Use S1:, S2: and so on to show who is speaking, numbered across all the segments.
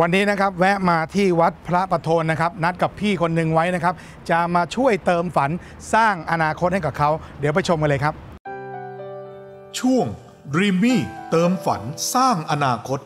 S1: วันนี้นะครับแวะมาที่วัดพระประโทนนะครับ นัดกับพี่คนหนึ่งไว้นะครับ จะมาช่วยเติมฝันสร้างอนาคตให้กับเขา เดี๋ยวไปชมกันเลยครับ
S2: ช่วง Dreamy เติมฝันสร้างอนาคต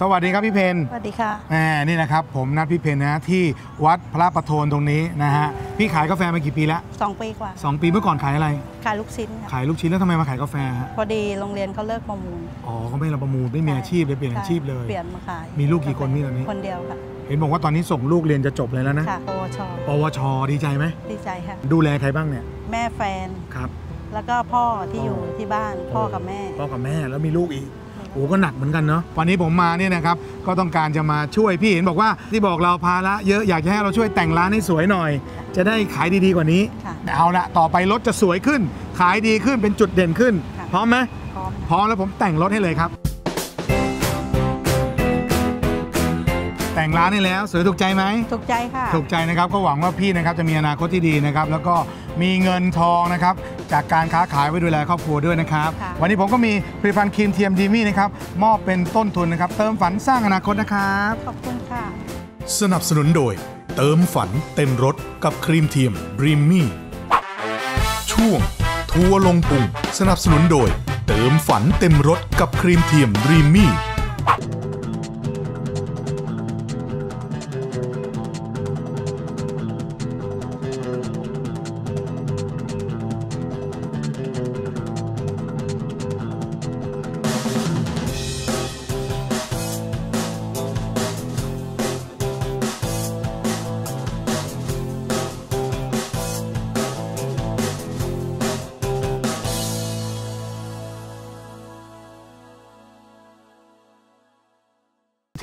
S1: สวัสดีครับพี่เพน
S3: สวัสดีค่ะ
S1: แหมนี่นะครับผมนัดพี่เพนนะที่วัดพระประโทนตรงนี้นะฮะพี่ขายกาแฟมากี่ปีแล้ว
S3: สองปีกว่า
S1: สองปีเมื่อก่อนขายอะไร
S3: ขายลูกชิ้นค่ะ
S1: ขายลูกชิ้นแล้วทำไมมาขายกาแฟฮะ
S3: พอดีโรงเรียนเขาเลิกประมูล
S1: อ๋อเขาไม่เราประมูลไม่มีอาชีพเลยเปลี่ยนอาชีพเลย
S3: เปลี่ยนมาขาย
S1: มีลูกกี่คนพี่ตอนนี้
S3: คนเดียวค่ะ
S1: เห็นบอกว่าตอนนี้ส่งลูกเรียนจะจบเลยแล้วนะ
S3: ค่ะปวช
S1: ปวช ดีใจไหม
S3: ดีใจค่ะ
S1: ดูแลใครบ้างเนี่ย
S3: แม่แฟน
S1: ครับ
S3: แล้วก็พ่อที่อยู่ที่บ้านพ่อกับแม่
S1: พ่อกับแม่แล้วมีลูกอีก โอ้ก็หนักเหมือนกันเนาะวันนี้ผมมาเนี่ยนะครับก็ต้องการจะมาช่วยพี่เห็นบอกว่าที่บอกเราภาระเยอะอยากจะให้เราช่วยแต่งร้านให้สวยหน่อย จะได้ขายดีๆกว่านี้
S3: ค่ะ
S1: เอาละต่อไปรถจะสวยขึ้น ขายดีขึ้นเป็นจุดเด่นขึ้น
S3: ค่ะ
S1: พร้อมไหม
S3: พร้อม
S1: พร้อมแล้วผมแต่งรถให้เลยครับ แต่งร้านให้แล้ว สวยถูกใจไหม
S3: ถูกใจค่ะ
S1: ถูกใจนะครับก็หวังว่าพี่นะครับจะมีอนาคตที่ดีนะครับแล้วก็มีเงินทองนะครับจากการค้าขายไว้ดูแลครอบครัวด้วยนะครับ
S3: ค่ะ
S1: วันนี้ผมก็มีผลิตภัณฑ์ครีมเทียมดีมี่นะครับมอบเป็นต้นทุนนะครับเติมฝันสร้างอนาคตนะครับ
S3: ขอบคุณค่ะ
S2: สนับสนุนโดย เติมฝันเต็มรถกับครีมเทียม Dreamy ช่วง ทัวร์ลงพุงสนับสนุนโดย เติมฝันเต็มรถกับครีมเทียม Dreamy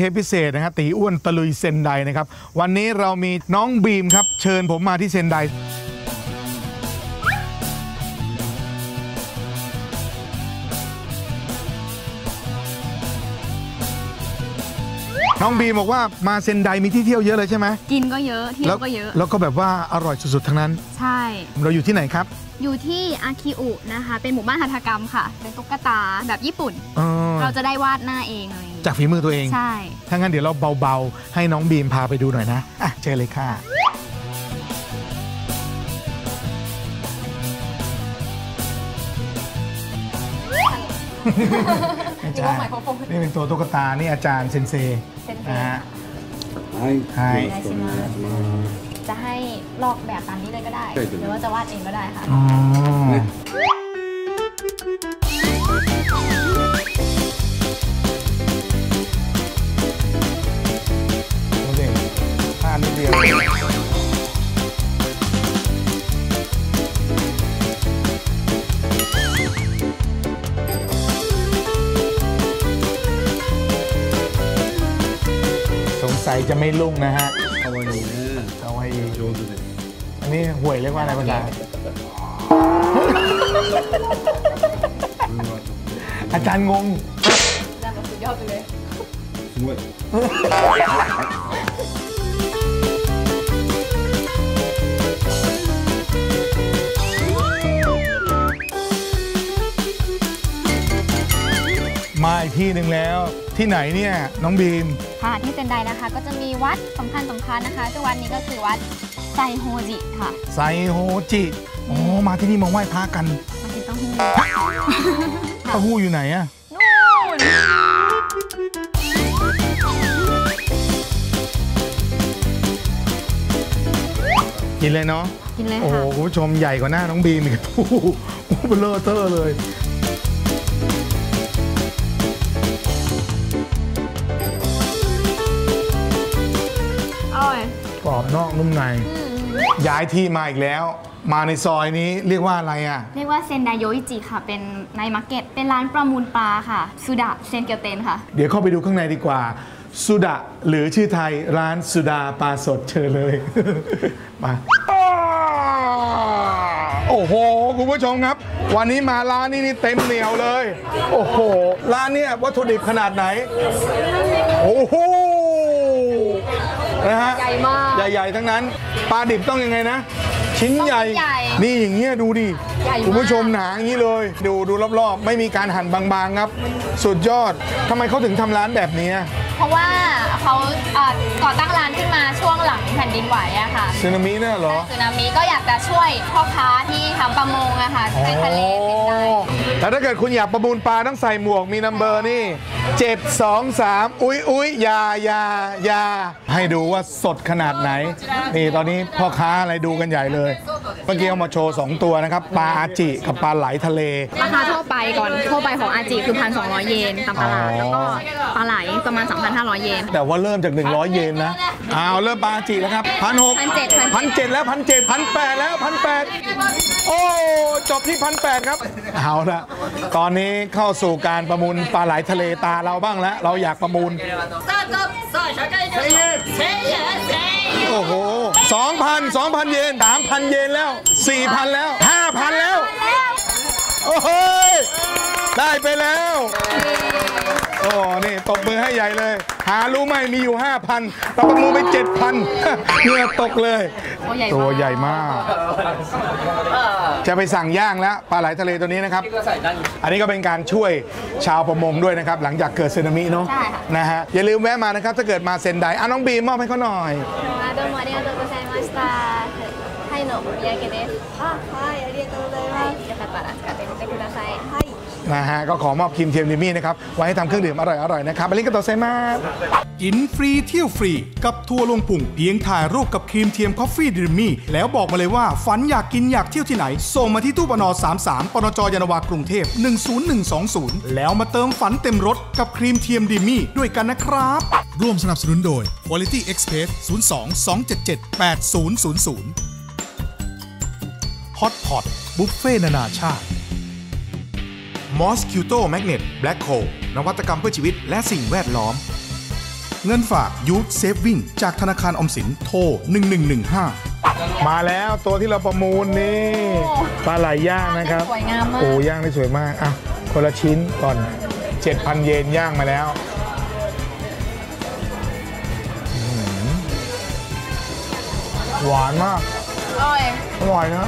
S1: ทปพิเศษนะครับตีอ้วนตะลุยเซนไดนะครับ วันนี้เรามีน้องบีมครับ เชิญผมมาที่เซนไดน้องบีมบอกว่ามาเซนไดมีที่เที่ยวเยอะเลยใช่ไหม
S4: กินก็เยอะเที่ยวก็เยอะ
S1: แล้วก็แบบว่าอร่อยสุดๆทั้งนั้น
S4: ใช่
S1: เราอยู่ที่ไหนครับ
S4: อยู่ที่อาคิอุนะคะ เป็นหมู่บ้านหัตถกรรมค่ะ เป็นตุ๊กตาแบบญี่ปุ่น
S1: เออ
S4: เราจะได้วาดหน้าเองอะไรอย่างงี้
S1: จากฝีมือตัวเอง
S4: ใช่
S1: ถ้างั้นเดี๋ยวเราเบาๆ ให้น้องบีมพาไปดูหน่อยนะ อ่ะ เชิญเลยค่ะ อาจารย์นี่เป็นตัวตุ๊กตา นี่อาจารย์เซนเซนะฮะ
S5: はい
S1: はい
S5: よろしくお願いします
S4: จะให้ลอกแบบตามนี้เลยก็ได้
S5: ใช่จ้ะ
S4: หรือว่าจะวาดเองก็ได้ค่ะ
S1: อ๋อ ดู ใสจะไม่ลุ่งนะฮะ
S5: ฮาวาย
S1: เนียฮาวา
S5: ยโยนดูเลย
S1: อันนี้หวยเรียกว่าอะไรบ้างครับอาจารย์งง
S5: น่า
S1: มาสุดยอดไปเลย กที่หนึ่งแล้ว ที่ไหนเนี่ยน้องบีม
S4: ค่ะที่เซนไดนะคะ ก็จะมีวัดสำคัญสำคัญนะคะซึ่งวัดนี้ก็คือวัดไซโฮจิค่ะ
S1: ไซโฮจิอ๋อมาที่นี่มาไหว้พระกัน
S4: มากินเต้าหู้
S1: เต้าหู้อยู่ไหนอะ
S4: นู่น
S1: กินเลยเนาะ
S4: กินเลย
S1: โอ้โห
S4: ค่ะ
S1: คุณผู้ชมใหญ่กว่าหน้าน้องบีมอีกโอ้โหโอ้โหเบลอเตอร์เลย
S4: อ
S1: บนอกนุ่มใน ย้ายที่มาอีกแล้ว มาในซอยนี้เรียกว่าอะไรอะ
S4: เรียกว่าเซนไดโยอิจิค่ะ เป็นในมาร์เก็ต เป็นร้านประมูลปลาค่ะสุดะเซนเกียวเตนค่ะ
S1: เดี๋ยวเข้าไปดูข้างในดีกว่าสุดะหรือชื่อไทยร้านสุดาปลาสดเชิญเลย มาโอ้โห คุณผู้ชมครับ วันนี้มาร้านนี้นี่เต็มเหนียวเลย โอ้โห ร้านเนี้ยวัตถุดิบขนาดไหน โอ้โห นะฮะ
S4: ใหญ่มาก
S1: ใหญ่ๆทั้งนั้นปลาดิบต้องยังไงนะ ชิ้นใหญ่
S4: ต้องใหญ่
S1: นี่อย่างเงี้ยดูดิ
S4: ใหญ่มาก
S1: คุณผู้ชมหนาอย่างนี้เลย ดูดูรอบๆ ไม่มีการหั่นบางๆครับ สุดยอดทำไมเขาถึงทำร้านแบบนี้
S4: เพราะว่าเขาเอ่อก่อตั้งร้านขึ้นมาช่วงหลังแผ่นดินไหวอะค่ะ
S1: สึนามิเนี่ยเหรอ
S4: สึนามิก็อยากจะช่วยพ่อค้าที่ทำประมงอะค่ะในทะเลเป็นได้
S1: แล้วถ้าเกิดคุณอยากประมูลปลาต้องใส่หมวกมีนัมเบอร์นี่ 7 2 3 อุ้ยอุ้ยอยาอยาอยาให้ดูว่าสดขนาดไหน นี่ตอนนี้พ่อค้าอะไรดูกันใหญ่เลย เมื่อกี้เอามาโชว์ 2 ตัวนะครับ ปลาอาจิกับปลาไหลทะเล
S4: ราคาทั่วไปก่อนทั่วไปของอาจิคือ 1,200 เยนตามตลาด
S1: อ๋อ
S4: แล้วก็ปลาไหลประมาณ2,500 เยน
S1: แต่ว่าเริ่มจาก 100 เยนนะเอาเริ่มปลาอาจิแล้วครับพันหก
S4: 1,700
S1: พันเจ็ดแล้วพันเจ็ดพันแปดแล้วพันแปดโอ้จบที่พันแปดครับเอาละตอนนี้เข้าสู่การประมูลปลาไหลทะเลตาเราบ้างแล้ว เราอยากประมูลโอ้โหสองพันสองพันเยนสามพันเยนแล้วสี่พันแล้วห้าพันแล้ว โอ้โหยได้ไปแล้ว โอ้ นี่ตบมือให้ใหญ่เลย หารู้ไหมมีอยู่ 5,000เราปมือไป 7,000เหงื่อตกเลย
S4: ตัวใหญ่มาก
S1: จะไปสั่งย่างแล้วปลาไหลทะเลตัวนี้นะครับ อันนี้ก็เป็นการช่วยชาวประมงด้วยนะครับ หลังจากเกิดสึนามิเนาะนะฮะอย่าลืมแวะมานะครับ ถ้าเกิดมาเซนไดอะน้องบีมอบให้เขาหน่อย
S4: どうもありがとうございましたタイのお土産ですあはいありがとうございますよかったら使ってみてくださいはい
S1: นะฮะก็ขอมอบครีมเทียมดิมี่นะครับไว้ให้ทำเครื่องดื่มอร่อยๆนะครับอลิกาโตเซมา
S2: กินฟรีเที่ยวฟรีกับทัวร์ลงปุ่งเพียงถ่ายรูปกับครีมเทียมคอฟฟี่ดิมี่แล้วบอกมาเลยว่าฝันอยากกินอยากเที่ยวที่ไหน ส่งมาที่ตู้ปน33ปนจยานนาวากรุงเทพ 10120 แล้วมาเติมฝันเต็มรถกับครีมเทียมดิมี่ด้วยกันนะครับ ร่วมสนับสนุนโดย Quality Express 02 277 8000 Hot Pot บุฟเฟ่นานาชาติ มอสคิวโตแมกเนตแบล็คโคนวัตกรรมเพื่อชีวิตและสิ่งแวดล้อม เงินฝากยูทเซฟวิ่งจากธนาคารออมสินโทร 1115
S1: มาแล้วตัวที่เราประมูลนี่ปลาไหลย่างนะครับ
S4: สวยงามมาก
S1: โอ้ย่างได้สวยมากอะคนละชิ้นก่อน 7,000 เยนย่างมาแล้วอื้อหือหวานมาก
S4: อร่อย
S1: อร่อยนะ